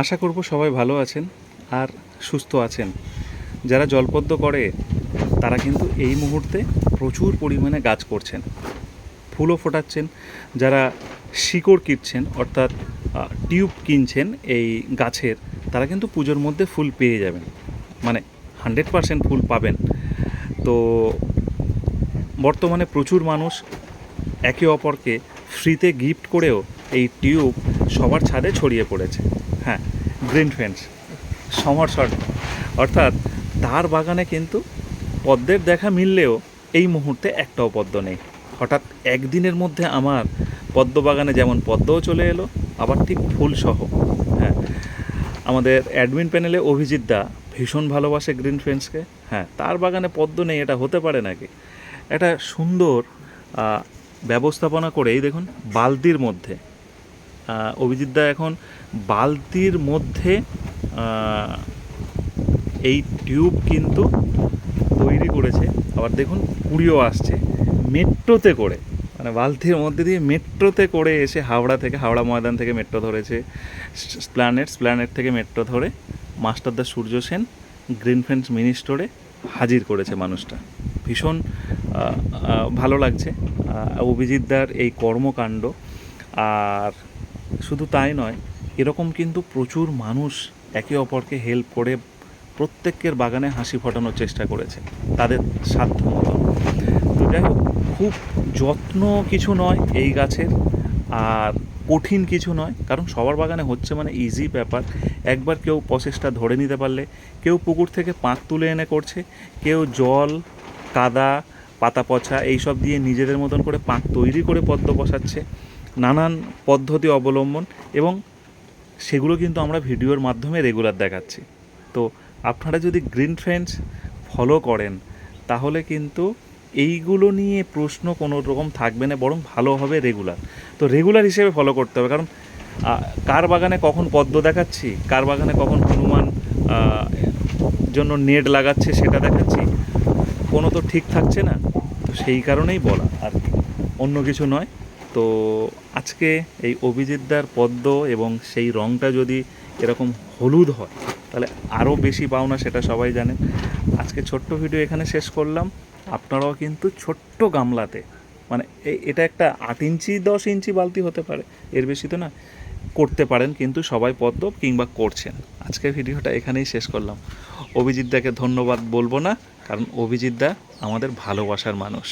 আশা করব সবাই ভালো আছেন আর সুস্থ আছেন। যারা জলপদ্ম করে, তারা কিন্তু এই মুহূর্তে প্রচুর পরিমাণে গাছ করছেন, ফুলও ফোটাচ্ছেন। যারা শিকড় কিনছেন অর্থাৎ টিউব কিনছেন এই গাছের, তারা কিন্তু পুজোর মধ্যে ফুল পেয়ে যাবেন। মানে হান্ড্রেড পারসেন্ট ফুল পাবেন। তো বর্তমানে প্রচুর মানুষ একে অপরকে ফ্রিতে গিফট করেও এই টিউব সবার ছাদে ছড়িয়ে পড়েছে। হ্যাঁ গ্রিন ফেন্স সমর শর্ট অর্থাৎ তার বাগানে কিন্তু পদ্মের দেখা মিললেও এই মুহূর্তে একটাও পদ্ম নেই। হঠাৎ একদিনের মধ্যে আমার পদ্ম বাগানে যেমন পদ্মও চলে এলো, আবার ঠিক ফুলসহ। হ্যাঁ আমাদের অ্যাডমিন প্যানেলে অভিজিৎ দা ভীষণ ভালোবাসে গ্রিন ফেন্সকে হ্যাঁ তার বাগানে পদ্ম নেই, এটা হতে পারে নাকি? একটা সুন্দর ব্যবস্থাপনা করে এই দেখুন, বালতির মধ্যে অভিজিৎ দা এখন বালতির মধ্যে এই টিউব কিন্তু তৈরি করেছে। আবার দেখুন পুরীও আসছে। মেট্রোতে করে মানে বালতির মধ্যে দিয়ে মেট্রোতে করে এসে হাওড়া থেকে হাওড়া ময়দান থেকে মেট্রো ধরেছে। স্প্ল্যানেট স্প্ল্যানেট থেকে মেট্রো ধরে Masterda Surya Sen green friends mini স্টোরে হাজির করেছে মানুষটা। ভীষণ ভালো লাগছে। আহ, অভিজিৎদার এই কর্মকাণ্ড আর শুধু তাই নয়, এরকম কিন্তু প্রচুর মানুষ একে অপরকে হেল্প করে প্রত্যেকের বাগানে হাসি ফোটানোর চেষ্টা করেছে, তাদের সাধ্য মতো। তো যাই হোক, খুব যত্ন কিছু নয় এই গাছের, আর কঠিন কিছু নয়, কারণ সবার বাগানে হচ্ছে মানে ইজি ব্যাপার। একবার কেউ প্রসেসটা ধরে নিতে পারলে, কেউ পুকুর থেকে পাঁক তুলে এনে করছে, কেউ জল, কাদা পাতা পচা এইসব দিয়ে নিজেদের মতন করে পাঁক তৈরি করে পদ্ম বসাচ্ছে। নানান পদ্ধতি অবলম্বন এবং সেগুলো কিন্তু আমরা ভিডিওর মাধ্যমে রেগুলার দেখাচ্ছি। তো আপনারা যদি গ্রিন ফ্রেন্ডস ফলো করেন, তাহলে কিন্তু এইগুলো নিয়ে প্রশ্ন কোনো রকম থাকবে না, বরং ভালো হবে রেগুলার তো রেগুলার হিসেবে ফলো করতে হবে, কারণ কার বাগানে কখন পদ্ম দেখাচ্ছি, কার বাগানে কখন হনুমান জন্য নেট লাগাচ্ছে সেটা দেখাচ্ছি, কোনো তো ঠিক থাকছে না। তো সেই কারণেই বলা আর। অন্য কিছু নয়। তো আজকে এই অভিজিৎদার পদ্ম এবং সেই রঙটা যদি এরকম হলুদ হয়, তাহলে আরও বেশি পাওনা সেটা সবাই জানেন আজকে ছোট্ট ভিডিও এখানে শেষ করলাম। আপনারাও কিন্তু ছোট্ট গামলাতে মানে এটা একটা আট ইঞ্চি, দশ ইঞ্চি বালতি হতে পারে, এর বেশি তো না, করতে পারেন কিন্তু সবাই পদ্ম কিংবা করছেন। আজকে ভিডিওটা এখানেই শেষ করলাম। অভিজিৎদাকে ধন্যবাদ বলব না, কারণ অভিজিৎদা আমাদের ভালোবাসার মানুষ।